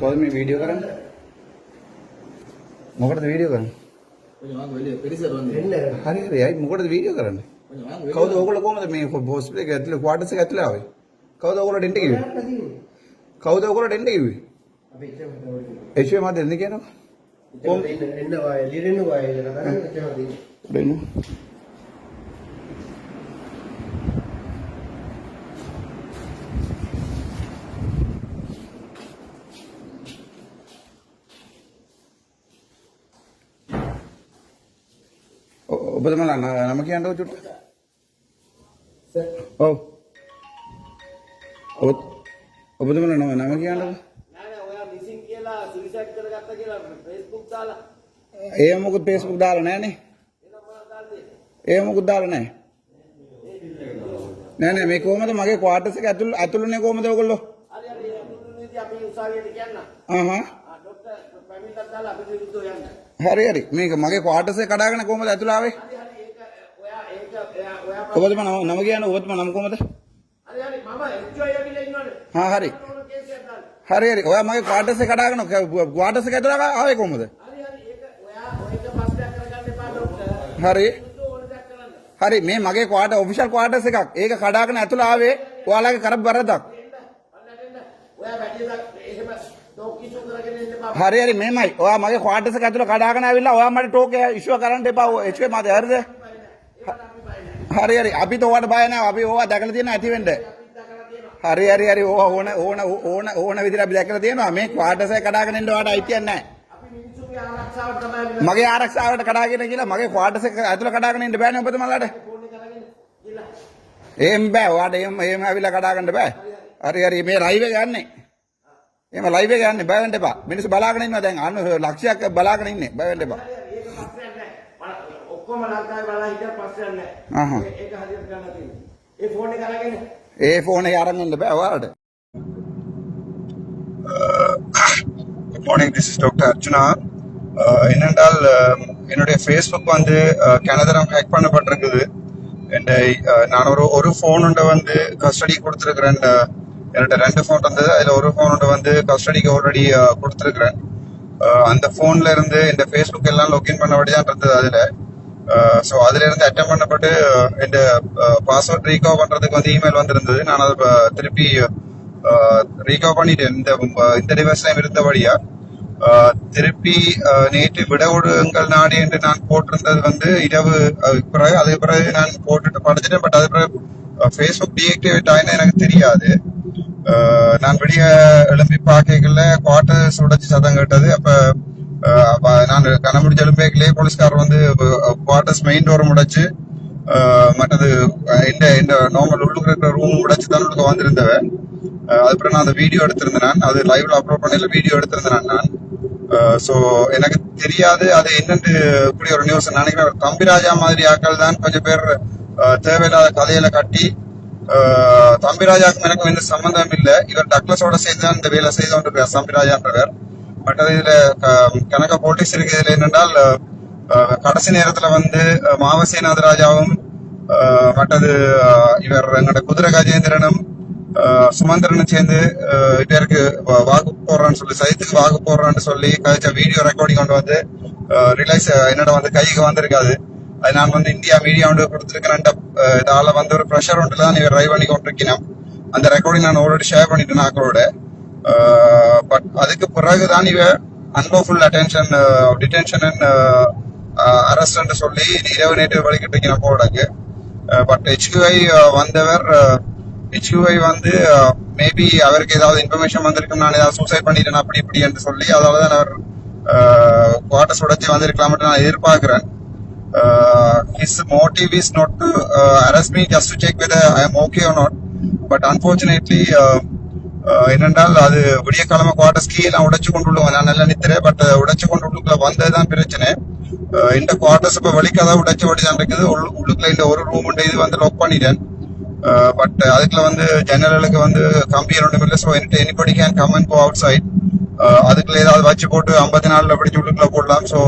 කොහොමද මේ වීඩියෝ කරන්නේ? මොකටද වීඩියෝ කරන්නේ? හරි හරි අයි මොකටද වීඩියෝ කරන්නේ? කවුද ඔයගොල්ලෝ කොහමද මේ හොස්පිටල් එක ඇතුලේ ක්වාටර්ස් එක ඇතුලේ ආවේ? කවුද ඔයගොල්ලෝ ඩෙන්ට කිව්වේ? කවුද ඔයගොල්ලෝ ඩෙන්ට කිව්වේ? අපි එච්චර මට දෙන්න කියනවා. එන්න එන්න වාය ලිරෙන්න වාය දෙන්න. ඔබතුමාලා න- නම කියන්නකෝ චුට්ට. ඔව්. ඔබ ඔබතුමාලා නම නම කියන්නකෝ. නෑ නෑ ඔයා මිසින් කියලා සුයිසයිඩ් කරගත්ත කියලා Facebook දාලා ඒ මොකුත් Facebook දාලා දාන්නේ? ඒ මොකුත් දාලා නැහැ. නෑ නෑ මේ කොහමද මගේ ක්වාටර්ස් එක ඇතුළ ඇතුළනේ කොහමද ඔයගොල්ලෝ? හරි හරි මුදුනේදී අපි උසාවියට කියන්න. ආහ් ආ ડોක්ටර් පැමිණිල්ලක් දාලා අපි විරුද්ධව යන්න. හරි හරි මේක මගේ කෝටසේ කඩාගෙන කොහමද ඇතුලාවේ? ඔබතුම නම කියන ඔබතුම නම කොහමද? හා හරි. හරි හරි. ඔයා මගේ කෝටසේ කඩාගෙන කෝටසේ ඇතුලා ආවේ කොහමද? හරි. හරි මේ මගේ කෝට ඔෆිෂල් කෝටස් එකක්. ඒක කඩාගෙන ඇතුලා ආවේ ඔයාලගේ කරපු වරදක්. ඔයා වැඩි දා එහෙම ඩොක්කිෂෝ කරගෙන ඉන්න එපා. හරි හරි මේමයි. ඔයා මගේ ක්වාටර්ස් එක ඇතුළ කඩාගෙන ආවිල්ලා ඔයා මට ටෝක් එක ඉෂුව කරන්න එපා. එච් එක මත හරිද? හරි හරි අපිට ඔයාට බය නැහැ. අපි ඕවා දැකලා තියෙන ඇති වෙන්න. හරි හරි හරි ඕවා ඕන ඕන ඕන ඕන විදිහට අපි දැකලා තියෙනවා. මේ ක්වාටර්ස් එක කඩාගෙන ඉන්න ඔයාට අයිතියක් නැහැ. අපි මිනිස්සුගේ ආරක්ෂාවට තමයි අපි මගේ ආරක්ෂාවට කඩාගෙන කියලා මගේ ක්වාටර්ස් එක ඇතුළ කඩාගෙන ඉන්න බෑනේ ඔබතුමාලාට. ෆෝන් එක අරගෙන ගිහලා. එහෙම බෑ. ඔයාට එහෙම එහෙම ඇවිල්ලා කඩාගන්න බෑ. හරි හරි මේ ලයිව් එක යන්නේ. එහෙම ලයිව් එක යන්නේ බය වෙන්න එපා. මිනිස්සු බලාගෙන ඉන්නවා දැන් අන්න ලක්ෂයක් බලාගෙන ඉන්නේ. බය වෙන්න එපා. ඒක ප්‍රශ්නයක් නෑ. මම ඔක්කොම ලංකාවේ බලලා හිටිය ප්‍රශ්නයක් නෑ. අහහ. ඒ- ඒක හරියට කරලා තියෙන්නේ. ඒ ෆෝන් එක අරගෙන ඒ ෆෝන් එක අරන් ඉන්න බෑ ඔයාලට. Good morning this is doctor Archuna அஹ் என்னென்றால் அஹ் என்னுடைய ஃபேஸ்புக் வந்து அஹ் கனதரம் ஹேக் பண்ணப்பட்டிருக்குது என் நான் ஒரு ஒரு ஃபோன் உண்டை வந்து கஸ்டடி கொடுத்துருக்குறேன் என்கிட்ட ரெண்டு ஃபோன் இருந்தது அதில் ஒரு ஃபோனோட வந்து கஸ்டடிக்கு ஆல்ரெடி கொடுத்துருக்குறேன். அந்த ஃபோன்ல இருந்து இந்த ஃபேஸ்புக் எல்லாம் லொகின் பண்ணபடி தான் இருந்தது அதில் ஸோ அதுலேருந்து அட்டம் பண்ணப்பட்டு என் பாஸ்வேர்ட் ரீகவர் பண்ணுறதுக்கு வந்து இமெயில் வந்திருந்தது. நான் அதை திருப்பி ரீகவர் பண்ணிட்டேன் இந்த இந்த டிவைஸ்லாம் இருந்தபடியா திருப்பி நேற்று விடவுடுங்கள் நாடு என்று நான் போட்டிருந்தது வந்து இரவு பிறகு அதுக்கு பிறகு நான் போட்டுட்டு படிச்சிட்டேன். பட் அது பிறகு ஃபேஸ்புக் டீஆக்டிவேட் ஆயினா எனக்கு தெரியாது. நான் வெளிய எழும்பி பார்க்கல குவார்டர்ஸ் உடைச்சு சதம் கேட்டது. அப்ப நான் கண்ண நான் கண்ணமுடிஞ்ச எழும்பேக்கிலே போலீஸ்காரர் வந்து குவார்டர்ஸ் மெயின் டோர் முடைச்சு மற்றது இந்த இந்த நார்மல் உள்ளுக்கு இருக்கிற ரூம் உடைச்சு தான் உள்ளுக்கு வந்திருந்தவன். அதுக்கப்புறம் நான் அந்த வீடியோ எடுத்திருந்தேன் நான். அது லைவ்ல அப்லோட் பண்ணல வீடியோ எடுத்திருந்தேன் நான் ஸோ எனக்கு தெரியாது அது என்னென்று கூடிய ஒரு நியூஸ் நினைக்கிறேன் தம்பிராஜா மாதிரி ஆட்கள் தான் கொஞ்சம் பேர் தேவையில்லாத கதையில கட்டி தம்பிராஜாக்கும் எனக்கும் எந்த சம்பந்தம் இல்லை. இவர் டக்ளஸோட சேர்ந்து தான் இந்த வேலை செய்து கொண்டிருக்கிறார் தம்பிராஜான்றவர் மற்றது இதுல க- கனக போலீஸ் இருக்கு இதுல என்னென்றால் கடைசி நேரத்துல வந்து அஹ், மாவசேநாத ராஜாவும் மற்றது இவர் எங்களோட குதிரை கஜேந்திரனும் சுமந்திரனும் சேர்ந்து இவருக்கு வாக்கு போடுறான்னு சொல்லி சைத்துக்கு வாக்கு போடுறான்னு சொல்லி கழிச்ச வீடியோ ரெக்கார்டிங் கொண்டு வந்து ரிலைஸ் என்னோட வந்து கைக்கு வந்திருக்காது. அது நான் வந்து இந்தியா மீடியா வந்து கொடுத்துருக்கேன் இதால வந்து ஒரு ப்ரெஷர் ஒன்று தான் இவர் ட்ரைவ் பண்ணி கொண்டிருக்கிறேன் அந்த ரெக்கார்டிங் நான் ஆல்ரெடி ஷேர் பண்ணிட்டேன் அக்களோட பட் அதுக்கு பிறகுதான் இவ unlawful attention detention and arrest சொல்லி இரவு நேற்று வழிகிட்டு இருக்கிற போடாக்கு பட் ஹெச்கியூஐ வந்தவர் ஹெச்கியூஐ வந்து மேபி அவருக்கு ஏதாவது இன்ஃபர்மேஷன் வந்திருக்கும் நான் ஏதாவது சூசைட் பண்ணிட்டேன் அப்படி இப்படி என்று சொல்லி அதாவது அவர் குவார்டர்ஸ் உடச்சி வந்திருக்கலாம் நான் எதிர்பார்க்கிறேன். Uh, his motive is not to uh, arrest me just to check whether I am okay or not. But unfortunately, uh, uh, என்னென்றால் அது விடிய கிழமை குவார்டர்ஸ் கீ நான் உடைச்சு கொண்டு விடுவோம் நான் நல்லா நித்துறேன் பட் உடைச்சு கொண்டு வந்ததுதான் பிரச்சனை. இந்த குவார்டர்ஸ் இப்போ வலிக்காத உடைச்சு ஓடிதான் இருக்குது உள்ளு- உள்ளுக்குள்ள இந்த ஒரு ரூம் உண்டு. இது வந்து லாக் பண்ணிட்டேன். பட் அதுக்குள்ள வந்து ஜன்னல்களுக்கு வந்து கம்பி ரெண்டு இல்லை ஸோ என்கிட்ட anybody can come and go outside அதுக்குள்ள ஏதாவது வச்சு போட்டு ஐம்பத்தி நாலில் பிடிச்சி உள்ளுக்குள்ள போடலாம். ஸோ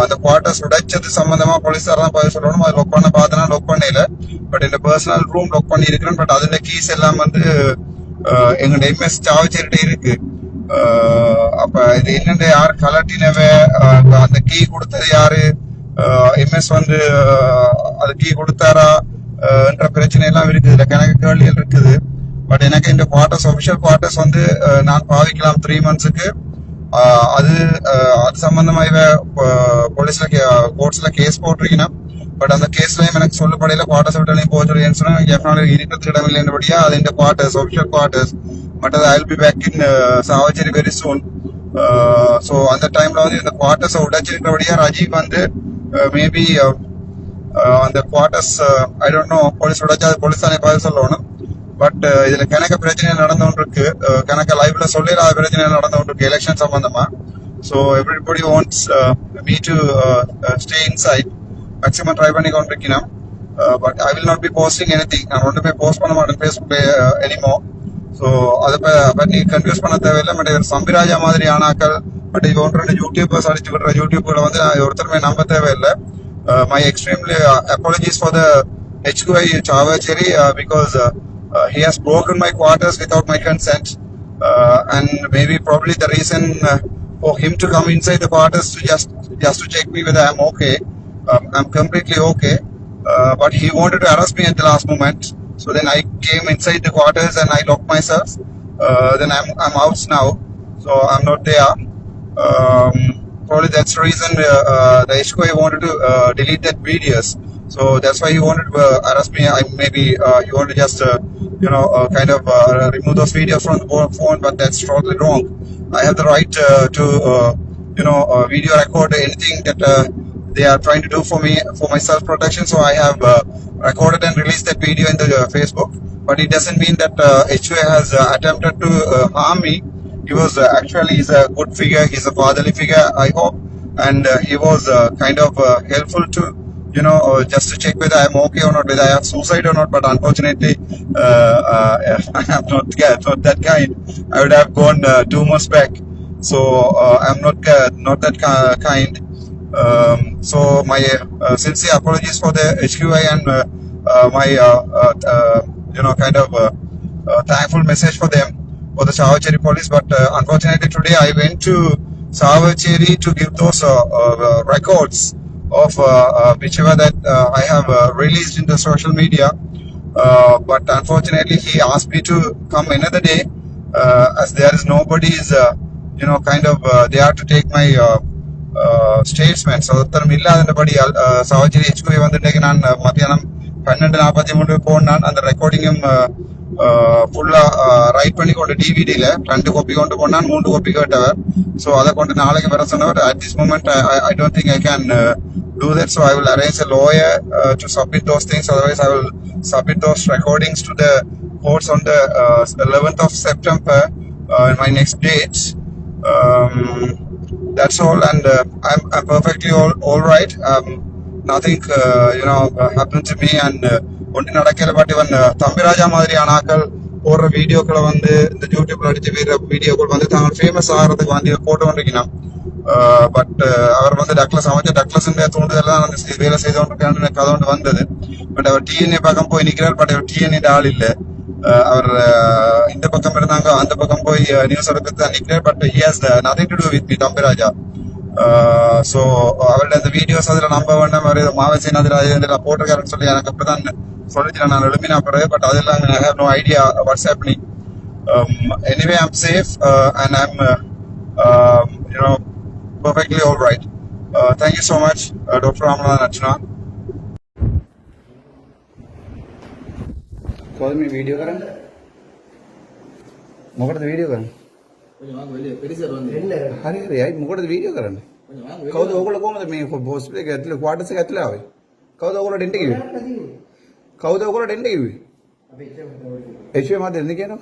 அந்த குவார்டர்ஸ் உடைச்சது சம்பந்தமா போலீஸார் தான் பதில் சொல்லணும். அது லொக் பண்ண பார்த்தனா லொக் பண்ணல. பட் இந்த பர்சனல் ரூம் லொக் பண்ணி இருக்கிறேன் பட் அதுல கீஸ் எல்லாம் வந்து அஹ், எங்க எம்எஸ் சாவச்சேரிட்ட இருக்கு. அப்ப இது என்னண்டு யார் கலட்டினவ அந்த கீ கொடுத்தது யாரு? எம்எஸ் வந்து அது கீ கொடுத்தாரா? என்ற பிரச்சனை எல்லாம் இருக்குது. இல்லை கணக்கு கேள்விகள் இருக்குது. பட் எனக்கு இந்த குவார்டர்ஸ் ஒபிஷியல் குவார்டர்ஸ் வந்து நான் பாவிக்கலாம் த்ரீ மந்த்ஸுக்கு அது அது சம்பந்தமா இவ போலீஸ்ல கோர்ட்ஸ்ல கேஸ் போட்டிருக்கீங்கன்னா பட் அந்த கேஸ்லயும் எனக்கு சொல்லப்படையில குவார்டர்ஸ் விட்டாலையும் போக சொல்லி சொன்னா டெஃபினெட்லி இருக்கிறது இடமில்லைன்றபடியா அது இந்த குவார்டர்ஸ் ஒபிஷியல் குவார்டர்ஸ் பட் அது I be back in Chavakachcheri very soon so அந்த டைம்ல வந்து இந்த குவார்டர்ஸ் உடைச்சிருக்கிறபடியா ரஜீவ் வந்து மேபி அந்த quarters I don't know police உடைச்சா அது போலீஸ் தானே பதில் சொல்லணும் பட் uh, இதுல கணக்க பிரச்சனை நடந்து கொண்டிருக்கு uh, கணக்க லைவ்ல சொல்லிடாத பிரச்சனை நடந்து இருக்கு எலெக்ஷன் சம்பந்தமா. So everybody wants me to stay inside maximum try பண்ணி கொண்டிருக்கணும் but I will not be posting anything நான் ஒன்றுமே போஸ்ட் பண்ண மாட்டேன் ஃபேஸ்புக்ல எனிமோ ஸோ அதை பற்றி கன்ஃபியூஸ் பண்ண தேவையில்லை. பட் இவர் சம்பிராஜா மாதிரி ஆனாக்கள் பட் இது ஒன்று ரெண்டு யூடியூபர்ஸ் அடிச்சு விடுற யூடியூப்ல வந்து நான் ஒருத்தருமே நம்ப தேவையில்லை. My extremely apologies for the HQI Chavakachcheri because uh, he has broken my quarters without my consent. Uh, and maybe probably the reason uh, for him to come inside the quarters to just just to check me whether I'm okay. Um, I'm completely okay. Uh, but he wanted to arrest me at the last moment. So then I came inside the quarters and I locked myself. Uh, then I'm I'm out now. So I'm not there. Um, probably that's the reason uh, uh, the HQI wanted to uh, delete that videos. So that's why you wanted to uh, arrest me. I maybe uh, he wanted to just uh, you know kind of remove those videos from the phone, but that's totally wrong. I have the right to you know video record anything that they are trying to do for me for my self protection. So I have uh, recorded and released that video in the uh, Facebook. But it doesn't mean that uh, HUA has uh, attempted to harm me. He was actually he's a good figure. He's a fatherly figure. I hope, and he was kind of helpful to you know uh, just to check whether I'm okay or not, whether I have suicide or not. But unfortunately, uh, uh, I'm not yeah, not that kind. I would have gone uh, two months back. So uh, I'm not uh, not that ki- kind. Um, so my sincere apologies for the HQI and my you know kind of thankful message for them for the Savacheri police. But unfortunately today I went to Savacheri to give those records of uh, uh, whichever that uh, I have uh, released in the social media. Uh, but unfortunately he asked me to come another day uh, as there is nobody's uh, you know kind of uh, there to take my uh, ஸ்டேட்ஸ்மென்ட்ஸ் ஒருத்தரும் இல்லாதபடி சவாஜிரி ஹெச்குவி வந்துட்டு நான் uh, மத்தியானம் பன்னெண்டு நாற்பத்தி மூணு போனான் அந்த ரெக்கார்டிங்கும் ஃபுல்லா ரைட் பண்ணி கொண்டு டிவிடியில ரெண்டு காப்பி கொண்டு போனான் மூன்று காப்பி கேட்டவர் ஸோ அதை கொண்டு நாளைக்கு வர சொன்னவர் at this moment I don't think I can do that. So I will arrange a lawyer uh, to submit those things. Otherwise, I will submit those recordings to the courts on the uh, 11th of September, uh, in my next date. Um, that's all, and uh, I'm, I'm perfectly all, all right. Um, nothing, uh, you know, uh, happened to me, and uh, ஒன்றும் நடக்கல but இவன் uh, Thambiraja மாதிரியான ஆக்கள் போடுற வீடியோக்களை வந்து இந்த யூடியூப்ல அடிச்சு வீடுற வீடியோக்கள் வந்து தாங்கள் ஃபேமஸ் ஆகிறதுக்கு வந்து போட்டு கொண்டிருக்கணும் பட் uh, uh, அவர் வந்து டக்ளஸ் அமைச்சர் டக்லஸ் தூண்டுதல் தான் அந்த வேலை செய்து கொண்டிருக்கான்னு கதை ஒன்று வந்தது. பட் அவர் டிஎன்ஏ பக்கம் போய் நிற்கிறார் பட் அவர் டிஎன்ஏ ஆள் இல்லை. அவர் இந்த பக்கம் இருந்தாங்க அந்த பக்கம் போய் நியூஸ் எடுக்கிறது தான் நிற்கிறார் but he has nothing to do with me Thambirajah so அவருடைய அந்த வீடியோஸ் அதில் நம்ப வேண்டாம் அவர் மாவசேன் அதில் அதில் போட்டிருக்காருன்னு சொல்லி எனக்கு அப்படி தான் சொல்லிச்சு நான் எழுப்பினா பிறகு பட் அதெல்லாம் I have no idea what's happening anyway I'm safe and I'm you know perfectly all right thank you so much doctor Ramanathan Archana uh, Dr. Uh, um, uh, uh, Ramanan Archana. કોઈ అరే అరే ఇంకొకటి video కదండి కౌదు ఒకళ్ళు కోమది మీకు హోస్పిటల్కి ఎట్లా క్వార్టర్స్కి ఎట్లా అవి కౌదు ఒకటి ఇంటికి ఇవి కౌదు ఒకటి ఇంటికి ఇవి హెచ్ఏ మాత్రం ఎందుకేనా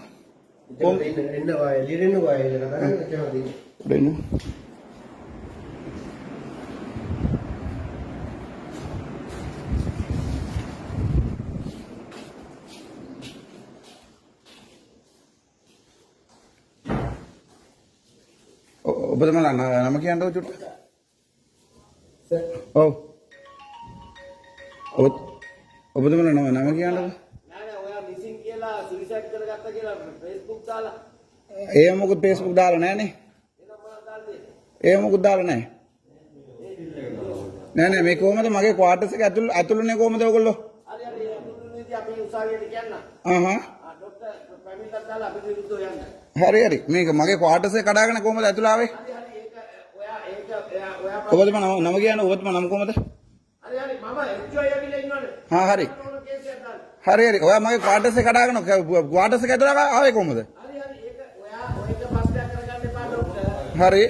രാജമല നമുക്ക് കണ്ടോ ചുട്ടു ഓ ඔබතුම නොව නම කියන්නද ඒ මොකුත් පේස්බුක් දාල නෑනේ ඒ මොකුත් දාල නෑ. නෑනෑ මේ කොහමද මගේ ක්වාටස් එක ඇතුළ ඇතුළුනේ කොහමද ඔයගොල්ලෝ? හරි හරි මේක මගේ ක්වාටස් එක කඩාගෙන කොහමද ඇතුළ ආවේ ඔබතුම නම නම කියන්නේ ඔබතුම නම කොහමද? හරි හරි මම එන්ජොයි ඇවිල්ලා ඉන්නවනේ. හා හරි. හරි හරි ඔයා මගේ ක්වාටර්ස් එක කඩාගෙන ක්වාටර්ස් එක ඇතුළ ආවේ කොහමද? හරි හරි ඒක ඔයා ඔයක ප්‍රශ්නයක් කරගන්න එපා. හරි.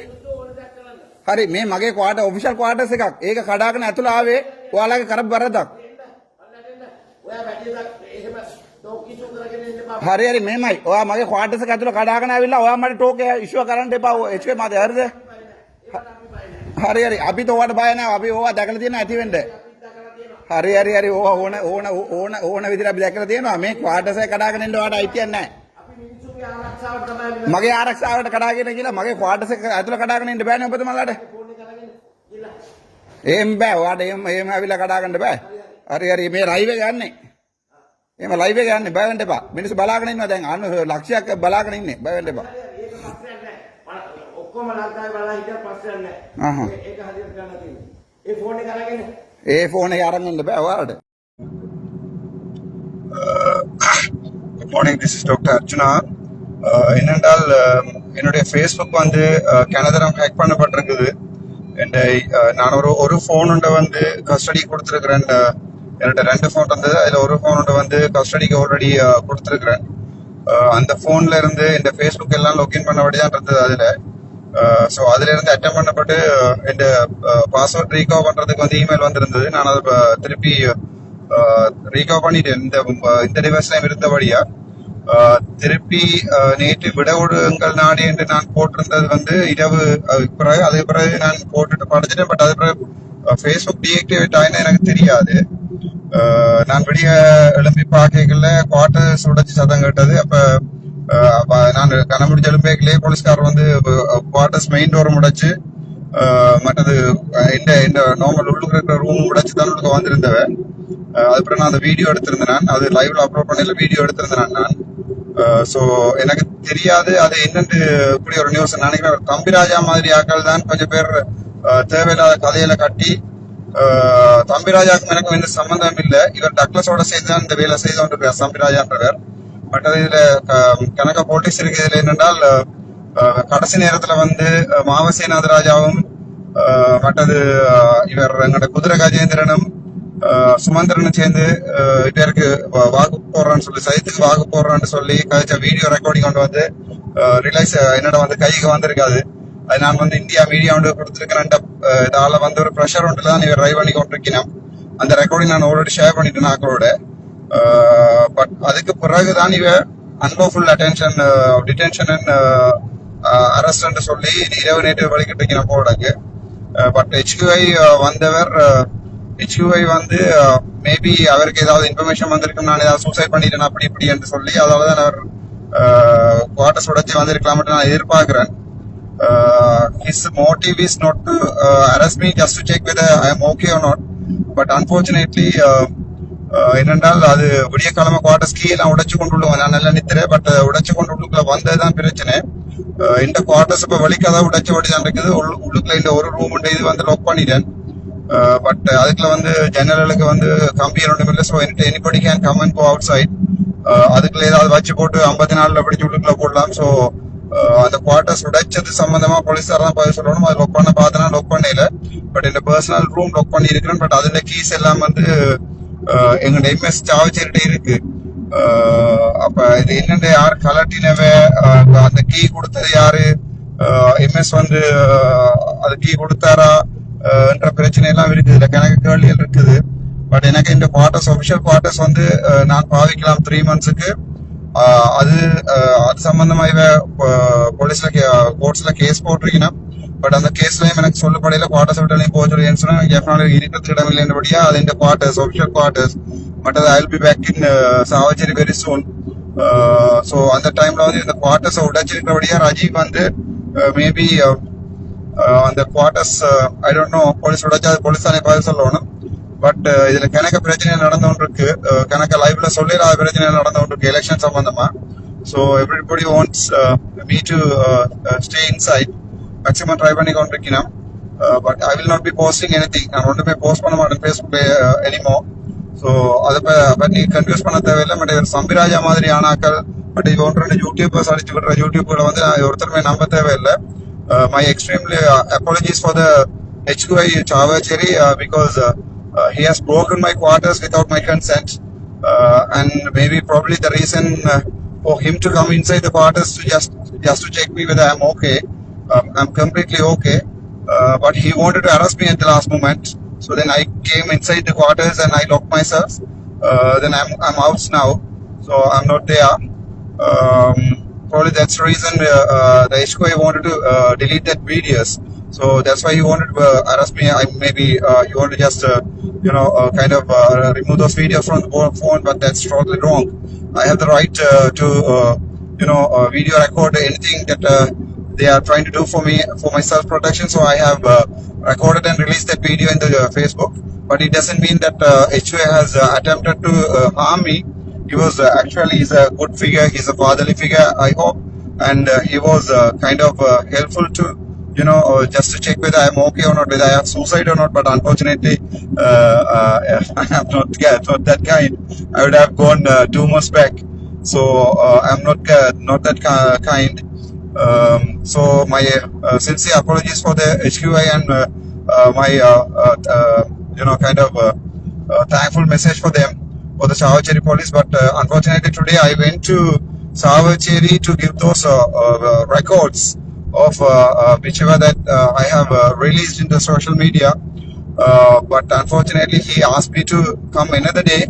හරි මේ මගේ ක්වාටර් ඔෆිෂල් ක්වාටර්ස් එකක්. ඒක කඩාගෙන ඇතුළ ආවේ ඔයාලගේ කරපු එන්න. ඔයා එහෙම කරගෙන ඉන්න එපා. හරි හරි මේමයි. ඔයා මගේ ක්වාටර්ස් එක ඇතුළ කඩාගෙන ආවිල්ලා ඔයා මට ටෝක් එක ඉෂුව කරන්න එපා. HK මාද හරිද? හරි හරි අපිත් ඔයාට බය නැහැ. අපි ඕවා දැකලා තියෙන ඇති වෙන්න. හරි හරි හරි ඕවා ඕන ඕන ඕන ඕන විදිහට අපි දැකලා තියෙනවා. මේ ක්වාටර්ස් එක කඩාගෙන ඉන්න ඔයාට අයිතියක් නැහැ. අපි මිනිස්සුගේ ආරක්ෂාවට තමයි මේ මගේ ආරක්ෂාවට කඩාගෙන කියලා මගේ ක්වාටර්ස් එක ඇතුළ කඩාගෙන ඉන්න බෑනේ ඔබතුමාලාට. ෆෝන් එක අරගෙන ගිහලා. එහෙම බෑ. ඔයාට එහෙම එහෙම ඇවිල්ලා කඩාගන්න බෑ. හරි හරි මේ ලයිව් එක යන්නේ. එහෙම ලයිව් එක යන්නේ බය වෙන්න එපා. මිනිස්සු බලාගෙන ඉන්නවා දැන් අන්න ලක්ෂයක් බලාගෙන ඉන්නේ. බය වෙන්න එපා. ඔක්කොම ලංකාවේ බලලා හිටිය ප්‍රශ්නයක් නැහැ. අහහ. ඒ- ඒක හරියට කරන්න තියෙන්නේ. ඒ ෆෝන් එක අරගෙන ඒ ෆෝන් එක අරන් ඉන්න බෑ ඔයාලට. Good morning this is doctor Archuna அஹ் என்னென்றால் அஹ், என்னுடைய ஃபேஸ்புக் வந்து அஹ், கனதரம் ஹேக் பண்ணப்பட்டிருக்குது என் நான் ஒரு ஒரு ஃபோன் உண்டை வந்து கஸ்டடி கொடுத்துருக்குறேன் அஹ், என்னோட ரெண்டு ஃபோன் இருந்தது அதில் ஒரு ஃபோன் உண்டை வந்து கஸ்டடிக்கு ஆல்ரெடி கொடுத்துருக்குறேன் அஹ், அந்த ஃபோன்ல இருந்து இந்த ஃபேஸ்புக் எல்லாம் லாகின் பண்ணபடி தான் இருந்தது அதில் Uh, ஸோ அதுலேருந்து அட்டம் பண்ணப்பட்டு என் பாஸ்வேர்ட் ரீகோ பண்ணுறதுக்கு வந்து இமெயில் வந்திருந்தது. நான் அதை uh, திருப்பி uh, ரீகோ பண்ணிட்டேன். இந்த இந்த டிவைஸ்ல இருந்தபடியா திருப்பி நேற்று விட விடுங்கள் நாடு என்று நான் போட்டிருந்தது வந்து இரவு பிறகு அதுக்கு பிறகு நான் போட்டுட்டு படிச்சிட்டேன். பட் அது பிறகு ஃபேஸ்புக் டீஆக்டிவேட் ஆயினா எனக்கு தெரியாது. நான் விடிய எழுப்பி பார்க்கல குவார்டர் சுடச்சு சதம் கேட்டது. அப்போ நான் கனமுடிஞ்ச எழுப்பேக்கிலே போலீஸ்காரர் வந்து குவார்டர்ஸ் மெயின் டோரை முடைச்சு மற்றது அஹ், இந்த இந்த நார்மல் உள்ளுக்கு இருக்கிற ரூம் முடைச்சு தான் உள்ளுக்கு வந்திருந்தவன் அதுக்கப்புறம் நான் அந்த வீடியோ எடுத்திருந்தேன். நான் அது லைவ்ல அப்லோட் பண்ணல வீடியோ எடுத்திருந்தேன் நான். ஸோ எனக்கு தெரியாது அது என்னென்று இப்படி ஒரு நியூஸ் நினைக்கிறேன். தம்பிராஜா மாதிரி ஆக்கள் தான் கொஞ்சம் பேர் தேவையில்லாத கதையில கட்டி தம்பிராஜாக்கும் எனக்கும் எந்த சம்பந்தம் இல்லை. இவர் டக்ளஸோட சேர்ந்து தான் இந்த வேலை செய்து கொண்டிருக்கார் தம்பிராஜான்றவர் பட் அது இதுல க- கணக்க போலீஸ் இருக்கு. இதுல என்னென்றால் கடைசி நேரத்துல வந்து அஹ், மாவசி நாதராஜாவும் மற்றது இவர் எங்களோட குதிரை கஜேந்திரனும் சுமந்திரனும் சேர்ந்து இவருக்கு வாக்கு போடுறான்னு சொல்லி சைத்துக்கு வாக்கு போடுறான்னு சொல்லி கழிச்ச வீடியோ ரெக்கார்டிங் கொண்டு வந்து ரிலைஸ் என்னோட வந்து கைக்கு வந்திருக்காது. அது நான் வந்து இந்தியா மீடியா ஒன்று கொடுத்துருக்கிறேன். இதால வந்து ஒரு ப்ரெஷர் ஒன்றில் தான் இவர் ட்ரைவ் பண்ணி கொண்டிருக்கிறேன் அந்த ரெக்கார்டிங் நான் ஆல்ரெடி ஷேர் பண்ணிட்டேன் அக்களோட Uh, பட் அதுக்கு பிறகுதான் இவ அன்லோஃபுல் அட்டென்ஷன் டிடென்ஷன் அண்ட் அரெஸ்ட்ன்னு சொல்லி இரவு நேற்று வழிகிட்டு இருக்கிறேன் போடக்கு பட் uh, ஹெச்கியூஐ uh, வந்தவர் ஹெச்யூஐ வந்து மேபி அவருக்கு ஏதாவது இன்ஃபர்மேஷன் வந்திருக்கும் நான் ஏதாவது சூசைட் பண்ணிட்டேன் அப்படி இப்படி என்று சொல்லி அதாவது தான் அவர் குவார்டர்ஸ் உடைச்சு வந்திருக்கலாம்ட்டு நான் எதிர்பார்க்கிறேன். His motive is not to to me just to check with I am okay or not but unfortunately என்னென்றால் அது விடிய காலமா குவார்டர்ஸ் கீ உடைச்சு கொண்டு நான் நல்லா நித்துறேன் பட் உடைச்சு கொண்டு உள்ளுக்குள்ள வந்ததுதான் பிரச்சனை. இந்த குவார்டர்ஸ் இப்ப வலிக்காதான் உடைச்சு ஓடி இருக்குது. உள்ளுக்குள்ள இந்த ஒரு ரூம் இது வந்து லோக் பண்ணிட்டேன். பட் அதுக்குள்ள வந்து ஜன்னல்களுக்கு வந்து கம்பி ஒன்றும் இல்லை so anybody can come and go outside அதுக்குள்ள ஏதாவது வச்சு போட்டு ஐம்பத்தி நாலுல பிடிச்சி உள்ளுக்குள்ள போடலாம். ஸோ அந்த குவார்டர்ஸ் உடைச்சது சம்பந்தமா போலீஸார் தான் பதில் சொல்லணும். அது லொக் பண்ண பார்த்தனா லொக் பண்ணல பட் இந்த பர்சனல் ரூம் லொக் பண்ணி இருக்கிறேன் பட் அதுல கீஸ் எல்லாம் வந்து அஹ், எம்எஸ் சாவச்சிட்டு இருக்கு. அப்ப இது என்னென்ன யார் கலட்டினவ அந்த கீ கொடுத்தது யாரு? எம்எஸ் வந்து அது கீ கொடுத்தாரா? என்ற பிரச்சனை எல்லாம் இருக்குது. இதுல கணக்கு கேள்விகள் இருக்குது. பட் எனக்கு இந்த குவார்டர்ஸ் ஒபிஷியல் குவார்டர்ஸ் வந்து நான் பாவிக்கலாம் த்ரீ மந்த்ஸுக்கு அது அது சம்பந்தமா இவ போலீஸ்ல கோர்ட்ஸ்ல கேஸ் போட்டிருக்கீங்கன்னா பட் அந்த கேஸ்லயும் எனக்கு சொல்லப்படையில குவார்டர்ஸ் விட்டாலையும் போக சொல்லி சொன்னா எஃப்னாலும் இருக்கிறது இடமில்லைன்றபடியா அது இந்த குவார்டர்ஸ் ஒபிஷியல் குவார்டர்ஸ் பட் அது I'll be back in Chavakachcheri very soon so அந்த டைம்ல வந்து இந்த குவார்டர்ஸ் உடைச்சிருக்கிறபடியா ரஜீவ் வந்து uh, மேபி uh, uh, அந்த quarters I don't know police உடைச்சா அது போலீஸ் தானே பதில் சொல்லணும். பட் இதுல கணக்க பிரச்சனை நடந்து கொண்டு இருக்கு கணக்க லைவ்ல சொல்லிடாத பிரச்சனை நடந்து கொண்டு இருக்கு எலெக்ஷன் சம்பந்தமா. So everybody wants me to stay inside. Maximum try பண்ணி கொண்டிருக்கிறேன் uh, but I will not be posting anything. நான் ஒன்றுமே போஸ்ட் பண்ண மாட்டேன் ஃபேஸ்புக்கில் uh, anymore. ஸோ அதை ப- பற்றி கன்ஃபியூஸ் பண்ண தேவையில்லை பட் இவர் சம்பிராஜா மாதிரி ஆனாக்கள் பட் இது ஒன்று ரெண்டு யூடியூபர்ஸ் அடிச்சு விடுற யூடியூப்களை வந்து நான் ஒருத்தருமே நம்ப தேவையில்லை my extremely apologies for the HQI Chavacheri uh, because uh, uh, he has broken my quarters without my consent uh, and maybe probably the reason uh, for him to come inside the quarters to just just to check me whether I'm okay. um, I'm completely okay, uh, but he wanted to arrest me at the last moment. So then I came inside the quarters and I locked myself. Uh, then I'm I'm out now, so I'm not there. Um, probably that's the reason uh, uh, the HQI wanted to uh, delete that videos. So that's why he wanted to uh, arrest me. I maybe uh, he wanted to just uh, you know uh, kind of uh, remove those videos from the phone, but that's totally wrong. I have the right uh, to uh, you know uh, video record anything that uh, they are trying to do for me for my self protection. So I have uh, recorded and released that video in the uh, Facebook. But it doesn't mean that uh, HUA has uh, attempted to uh, harm me. He was uh, actually he's a good figure. He's a fatherly figure. I hope, and uh, he was uh, kind of uh, helpful to you know uh, just to check whether I'm okay or not, whether I have suicide or not. But unfortunately, uh, uh, I'm not, yeah, not that kind. I would have gone uh, two months back. So uh, I'm not uh, not that ki- kind. Um, so my uh, sincere apologies for the HQI and uh, uh, my uh, you know kind of thankful message for them for the Savacheri police. But unfortunately today I went to Savacheri to give those records of uh, whichever that I have released in the social media. Uh, but unfortunately he asked me to come another day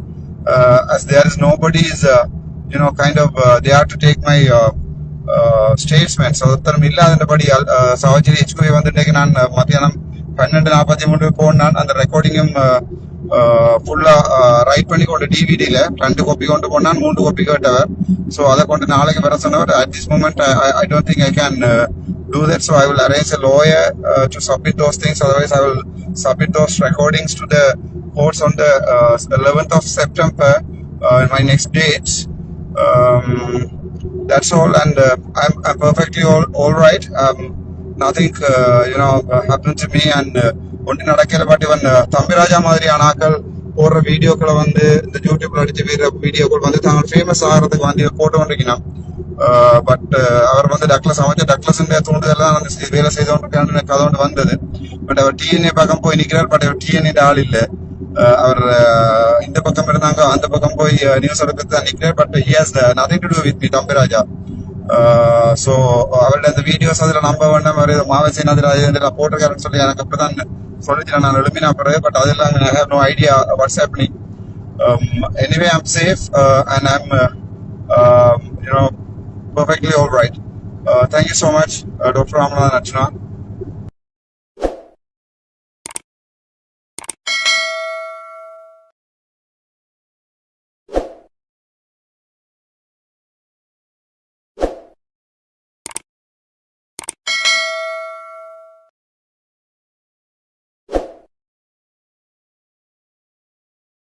uh, as there is nobody is uh, you know kind of they have to take my statesman statements ஒருத்தரும் இல்லாதபடி சவச்சேரி ஹெச்குவி வந்துட்டு நான் மத்தியானம் பன்னெண்டு நாற்பத்தி மூணு போனான். அந்த ரெக்கார்டிங்கும் ஃபுல்லா ரைட் பண்ணி கொண்டு டிவிடியில ரெண்டு கோப்பி கொண்டு போனான் மூன்று கோப்பி கேட்டவர். ஸோ அதை கொண்டு நாளைக்கு வர சொன்னவர் at this moment I don't think I can do that so I will arrange a lawyer uh, to submit those things. Otherwise, I will submit those recordings to the courts on the uh, 11th of September that's all, and uh, I'm, I'm perfectly all, all right. Um, nothing, uh, you know, uh, happened to me, and uh, ஒன்றும் நடக்கல but இவன் uh, Thambiraja மாதிரியான ஆக்கள் போடுற வீடியோக்களை வந்து இந்த யூடியூப்ல அடிச்சு வீர வீடியோக்கள் வந்து தாங்க ஃபேமஸ் ஆகிறதுக்கு வந்து போட்டு கொண்டிருக்கணும் பட் அவர் வந்து டக்ளஸ் அமைச்சர் டக்ளஸ் தூண்டுதல் தான் வந்து வேலை செய்து கொண்டிருக்கான்னு கதை வந்தது. பட் அவர் டிஎன்ஏ பக்கம் போய் நிற்கிறார் பட் அவர் டிஎன்ஏ ஆள் இல்லை. அவர் இந்த பக்கம் இருந்தாங்க அந்த பக்கம் போய் நியூஸ் எடுக்கிறது தான் நிற்கிறார் but he nothing to do with me Thambirajah so அவருடைய அந்த வீடியோஸ் அதில் நம்ப வேண்டாம் அவர் மாவசி அதில் போட்டிருக்காருன்னு சொல்லி எனக்கு அப்படிதான் சொல்லிச்சு நான் எழுப்பின பிறகு பட் அதெல்லாம் I have no idea what's happening anyway I'm safe and I'm you know perfectly all right Uh, thank you so much, uh,